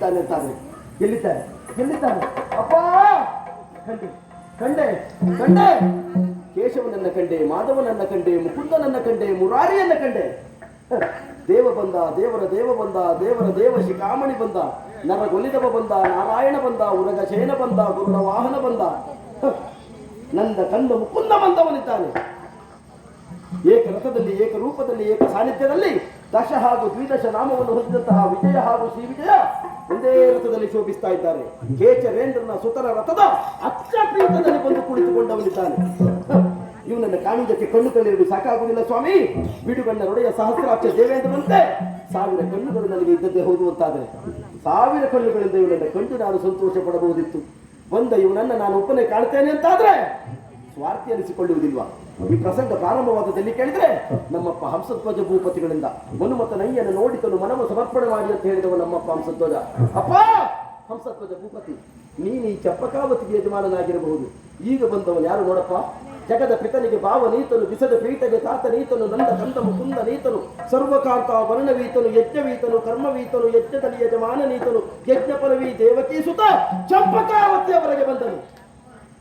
ಬಂದಿದ್ದಾನೆ ತಾನೆ. ಎಲ್ಲಿದ್ದಾನೆ ಎಲ್ಲಿದ್ದಾನೆ ಅಪ್ಪ! ಕಂಡೆ ಕಂಡೆ ಕಂಡೆ. ಕೇಶವನನ್ನ ಕಂಡೆ ಮಾಧವನನ್ನ ಕಂಡೆ ಮುಕುಂದನನ್ನ ಕಂಡೆ ಮುರಾರಿಯನ್ನ ಕಂಡೆ. ದೇವ ಬಂದ, ದೇವರ ದೇವ ಬಂದ, ದೇವರ ದೇವ ಶಿಖಾಮಣಿ ಬಂದ, ನರಗೊಲಿದವ ಬಂದ, ನಾರಾಯಣ ಬಂದ ಉರಗ ಶಯನ ಬಂದ ಗುರುನ ವಾಹನ ಬಂದ. ನಂದ ಕಂದ ಮುಕುಂದ ಬಂದವನಿದ್ದಾನೆ. ಏಕ ರೂಪದಲ್ಲಿ, ಏಕ ಸಾನ್ನಿಧ್ಯದಲ್ಲಿ ದಶ ಹಾಗೂ ದ್ವಿದಶ ನಾಮವನ್ನು ಹೊಂದಿದಂತಹ ವಿಜಯ ಹಾಗೂ ಶ್ರೀ ವಿಜಯ ಒಂದೇ ರಥದಲ್ಲಿ ಶೋಭಿಸ್ತಾ ಇದ್ದಾರೆ. ಕೇಚರೇಂದ್ರನ ಸುತರ ರಥದ ಅಚ್ಚಪೀಠದಲ್ಲಿ ಬಂದು ಕುಳಿತುಕೊಂಡವನಿದ್ದಾನೆ. ಇವನನ್ನು ಕಾಣುವುದಕ್ಕೆ ಕಣ್ಣು ಕಳೆಯುವುದು ಸಾಕಾಗುವುದಿಲ್ಲ ಸ್ವಾಮಿ. ಬಿಡುಗಣ್ಣ ರೊಡೆಯ ಸಹಸ್ರಾಕ್ಷ ದೇವೇಂದ್ರನಂತೆ ಸಾವಿರ ಕಣ್ಣುಗಳು ನನಗೆ ಇದ್ದದ್ದೇ ಹೌದು ಅಂತಾದರೆ. ಸಾವಿರ ಕಣ್ಣುಗಳಿಂದ ಇವನನ್ನು ಕಂಡು ನಾನು ಸಂತೋಷ ಪಡಬಹುದಿತ್ತು. ಬಂದ ಇವನನ್ನ ನಾನು ಒಪ್ಪನೆ ಕಾಣ್ತೇನೆ ಅಂತಾದ್ರೆ ಸ್ವಾರ್ಥಿ ಅನಿಸಿಕೊಳ್ಳುವುದಿಲ್ವಾ? ಈ ಪ್ರಸಂಗ ಪ್ರಾರಂಭವಾದದಲ್ಲಿ ಕೇಳಿದ್ರೆ, ನಮ್ಮಪ್ಪ ಹಂಸಧ್ವಜ ಭೂಪತಿಗಳಿಂದ ಮನುಮತ ನಯ್ಯನ ನೋಡಿತನು ಮನವ ಸಮರ್ಪಣೆ ಮಾಡಿ ಅಂತ ಹೇಳಿದವ ನಮ್ಮಪ್ಪ ಹಂಸಧ್ವಜ. ಅಪ್ಪ, ಹಂಸಧ್ವಜ ಭೂಪತಿ, ನೀನು ಈ ಚಪ್ಪಕಾವತಿಗೆ ಯಜಮಾನನಾಗಿರಬಹುದು. ಈಗ ಬಂದವನು ಯಾರು ನೋಡಪ್ಪ? ಜಗದ ಪಿತನಿಗೆ ಭಾವ ನೀತನು, ಬಿಸದ ಪೀಠಗೆ ತಾತ ನೀತನು, ನಂದ ಕಂದ ಕುಂದ ನೀತನು, ಸರ್ವಕಾಂತ ವರ್ಣವೀತನು ಯಜ್ಞವೀತನು ಕರ್ಮವೀತನು ಯಜ್ಞದಲ್ಲಿ ಯಜಮಾನ ನೀತನು ಯಜ್ಞಪರವಿ ದೇವಕೀ ಸುತ ಚಂಪಕಾವತಿಯವರೆಗೆ ಬಂದನು.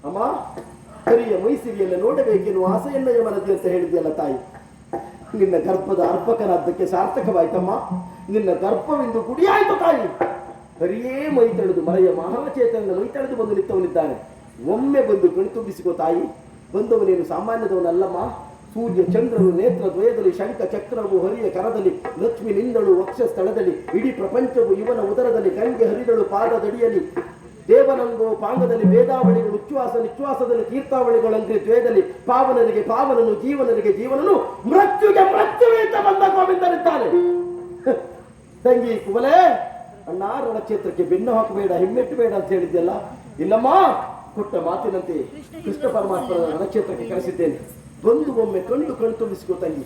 ಅಮ್ಮ ಕರಿಯ ಮೈಸಿರಿಯನ್ನು ನೋಡಬೇಕೆನ್ನುವ ಆಸೆಯನ್ನ ಮನದಿ ಅಂತ ಹೇಳಿದೆಯಲ್ಲ ತಾಯಿ? ನಿನ್ನ ಗರ್ಭದ ಅರ್ಪಕನಾದ್ದಕ್ಕೆ ಸಾರ್ಥಕವಾಯ್ತಮ್ಮ. ನಿನ್ನ ಗರ್ಭವೆಂದು ಗುಡಿಯಾಯ್ತು ತಾಯಿ. ಹರಿಯೇ ಮೈ ತಳೆದು, ಮರೆಯ ಮಹಾಚೇತನ ಮೈ ತಳೆದು ಬಂದು ನಿಂತವನಿದ್ದಾನೆ. ಒಮ್ಮೆ ಬಂದು ಕಣ್ತುಂಬಿಸಿಕೋ ತಾಯಿ. ಬಂದವನೇನು ಸಾಮಾನ್ಯದವನಲ್ಲಮ್ಮ? ಸೂರ್ಯ, ಚಂದ್ರನು, ನೇತ್ರ, ದ್ವಯದಲ್ಲಿ, ಶಂಖ, ಚಕ್ರವು, ಹರಿಯ ಕರದಲ್ಲಿ, ಲಕ್ಷ್ಮಿ, ನಿಂದಳು ವಕ್ಷ ಸ್ಥಳದಲ್ಲಿ ಇಡೀ ಪ್ರಪಂಚವು, ಇವನ ಉದರದಲ್ಲಿ, ಗಂಗೆ ಹರಿದಳು, ಪಾದದಡಿಯಲ್ಲಿ. ದೇವನಂಗೋ ಪಾಂಗದಲ್ಲಿ ವೇದಾವಳಿ ಉಚ್ಛ್ವಾಸ ನಿಶ್ವಾಸದಲ್ಲಿ ತೀರ್ಥಾವಳಿಗಳಂತೆ ದ್ವೇದಲ್ಲಿ ಪಾವನರಿಗೆ ಪಾವನನು ಜೀವನರಿಗೆ ಜೀವನನು, ಮೃತ್ಯುಗೆ ಮೃತ್ಯುವೇ ಅಂತ ಬಂದ ಗೋವಿಂದನಿದ್ದಾನೆ ತಂಗಿ ಕುಬಲೆ ಅಣ್ಣ ರಣಕ್ಷೇತ್ರಕ್ಕೆ ಬೆನ್ನು ಹಾಕಬೇಡ, ಹಿಮ್ಮೆಟ್ಟಬೇಡ ಅಂತ ಹೇಳಿದ್ದೆಲ್ಲ ಇಲ್ಲಮ್ಮ, ಕೊಟ್ಟ ಮಾತಿನಂತೆ ಕೃಷ್ಣ ಪರಮಾತ್ಮನ ರಣಕ್ಷೇತ್ರಕ್ಕೆ ಕರೆಸಿದ್ದೇನೆ. ಬಂದು ಒಮ್ಮೆ ಕಣ್ಣು ಕಣ್ ತುಂಬಿಸಿಕೋ ತಂಗಿ.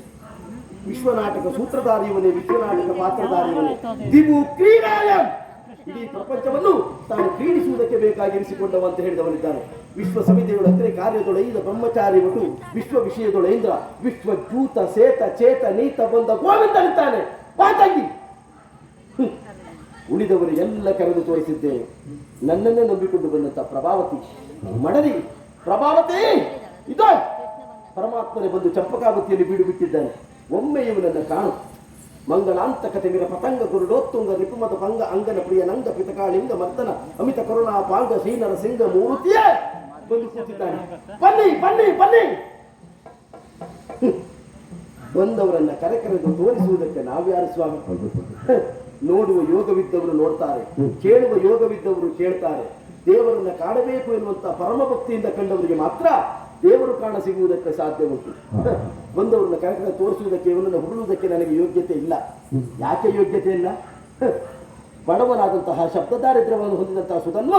ವಿಶ್ವನಾಟಕ ಸೂತ್ರಧಾರಿಯವನೇ ವಿಶ್ವನಾಟಕ ಪಾತ್ರಧಾರಿಯವನೇ ದಿವು ಕ್ರೀಡಾಯ. ಇಡೀ ಪ್ರಪಂಚವನ್ನು ತಾನು ಕ್ರೀಡಿಸುವುದಕ್ಕೆ ಬೇಕಾಗಿರಿಸಿಕೊಂಡವ ಅಂತ ಹೇಳಿದವನಿದ್ದಾನೆ. ವಿಶ್ವ ಸಮಿತಿಗಳು ಅಂದರೆ ಕಾರ್ಯದೊಳೈದ ಬ್ರಹ್ಮಚಾರಿ ಒಟ್ಟು ವಿಶ್ವ ವಿಷಯದೊಳೈಂದ್ರ ವಿಶ್ವ ಜೂತ ಸೇತ, ಚೇತ, ನೀತ, ಬಂದ ಗೋವಿಂದ ಅಂತಾನೆ. ತಂಗಿ. ಹ್ಮ್. ಉಳಿದವರು ಎಲ್ಲ ಕರೆದು ತೋರಿಸಿದ್ದೆ ನನ್ನನ್ನೇ ನಂಬಿಕೊಂಡು ಬಂದಂತ ಪ್ರಭಾವತಿ, ಮಡದಿ, ಪ್ರಭಾವತಿ, ಇದು. ಪರಮಾತ್ಮನೇ ಬಂದು ಚಂಪಕಾವತಿಯಲ್ಲಿ ಬೀಡು ಬಿಟ್ಟಿದ್ದಾನೆ. ಒಮ್ಮೆ ಇವನನ್ನ ಕಾಣು. ಮಂಗಳಾಂತಕತೆ ವಿರ ಪತಂಗ ಗುರುಡೋತ್ತುಂಗ ನಿಪುಮದ ಭಂಗ ಅಂಗನ ಪ್ರಿಯ ನಂಗ ಪಿತಕಾಳಿಂಗ ಮರ್ದನ ಅಮಿತ ಕರುಣಾ ಪಾಂಗ ಶ್ರೀನರ ಸಿಂಗ ಮೂರ್ತಿಯೇ! ಬಂದು ಕೂತಿದ್ದಾನೆ. ಬನ್ನಿ ಬನ್ನಿ ಬನ್ನಿ! ಬಂದವರನ್ನ ಕರೆಕರೆದು ತೋರಿಸುವುದಕ್ಕೆ ನಾವ್ಯಾರು ಸ್ವಾಮಿ? ನೋಡುವ ಯೋಗವಿದ್ದವರು ನೋಡ್ತಾರೆ, ಕೇಳುವ ಯೋಗವಿದ್ದವರು ಕೇಳ್ತಾರೆ. ದೇವರನ್ನ ಕಾಣಬೇಕು ಎನ್ನುವಂತ ಪರಮ ಭಕ್ತಿಯಿಂದ ಕಂಡವರಿಗೆ ಮಾತ್ರ ದೇವರು ಕಾಣ ಸಿಗುವುದಕ್ಕೆ ಸಾಧ್ಯ ಉಂಟು ಬಂದವರನ್ನ ಕರೆಕ್ಟ್ ಕರೆ ತೋರಿಸುವುದಕ್ಕೆ, ಇವನನ್ನು ಹುಡುಳುವುದಕ್ಕೆ ನನಗೆ ಯೋಗ್ಯತೆ ಇಲ್ಲ. ಯಾಕೆ ಯೋಗ್ಯತೆ ಇಲ್ಲ? ಬಡವನಾದಂತಹ ಶಬ್ದದಾರಿದ್ರ್ಯವನ್ನು ಹೊಂದಿದಂತಹ ಸುಧನ್ವ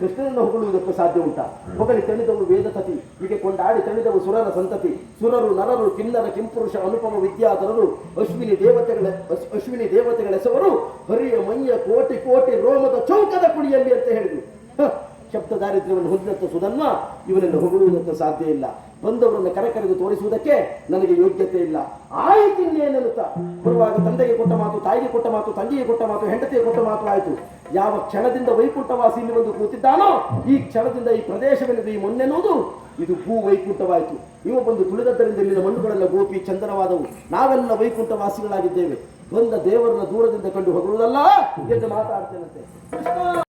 ಕೃಷ್ಣನನ್ನು ಹೊಗಳುವುದಕ್ಕೂ ಸಾಧ್ಯ ಉಂಟ. ಹೊಗಳಿ ತಣಿದವು ವೇದತತಿ, ಹೀಗೆ ಕೊಂಡಾಡಿ ತಣಿದವು ಸುರರ ಸಂತತಿ. ಸುರರು, ನರರು, ಕಿನ್ನರ, ಕಿಂಪುರುಷ, ಅನುಪಮ ವಿದ್ಯಾಧರರು, ಅಶ್ವಿನಿ ದೇವತೆಗಳ, ಅಶ್- ಅಶ್ವಿನಿ ದೇವತೆಗಳೆಸವರು, ಹರಿಯ ಮೈಯ ಕೋಟಿ ಕೋಟಿ ರೋಮದ ಚೌಕದ ಕುಡಿಯಲ್ಲಿ ಅಂತ ಹೇಳಿದ್ರು. ಶಬ್ದ ದಾರಿದ್ರ್ಯವನ್ನು ಹೊಂದಿದಂಥ ಸುಧನ್ವ ಇವನನ್ನು ಹೊಗಳುವುದಕ್ಕೆ ಸಾಧ್ಯ ಇಲ್ಲ. ಬಂದವರನ್ನು ಕರೆಕರೆದು ತೋರಿಸುವುದಕ್ಕೆ ನನಗೆ ಯೋಗ್ಯತೆ ಇಲ್ಲ. ಆಯ್ತಿನ್ನೇನೆನ್ನುತ್ತಾ ಬರುವಾಗ ತಂದೆಗೆ ಕೊಟ್ಟ ಮಾತು, ತಾಯಿಗೆ ಕೊಟ್ಟ ಮಾತು, ತಂಗಿಗೆ ಕೊಟ್ಟ ಮಾತು, ಹೆಂಡತಿಗೆ ಕೊಟ್ಟ ಮಾತು ಆಯಿತು. ಯಾವ ಕ್ಷಣದಿಂದ ವೈಕುಂಠವಾಸಿ ಇಲ್ಲಿ ಬಂದು ಕೂತಿದ್ದಾನೋ, ಈ ಕ್ಷಣದಿಂದ ಈ ಪ್ರದೇಶವೆನ್ನದು ಈ ಮೊನ್ನೆನ್ನುವುದು ಇದು ಭೂ ವೈಕುಂಠವಾಯಿತು. ಇವ ಬಂದು ತುಳಿದದ್ದರಿಂದ ಇಲ್ಲಿನ ಮಣ್ಣುಗಳೆಲ್ಲ ಗೋಪಿ ಚಂದನವಾದವು. ನಾವೆಲ್ಲ ವೈಕುಂಠವಾಸಿಗಳಾಗಿದ್ದೇವೆ. ಬಂದ ದೇವರನ್ನ ದೂರದಿಂದ ಕಂಡು ಹೊಗಳುವುದಲ್ಲ ಎಂದು ಮಾತಾಡ್ತೇನಂತೆ.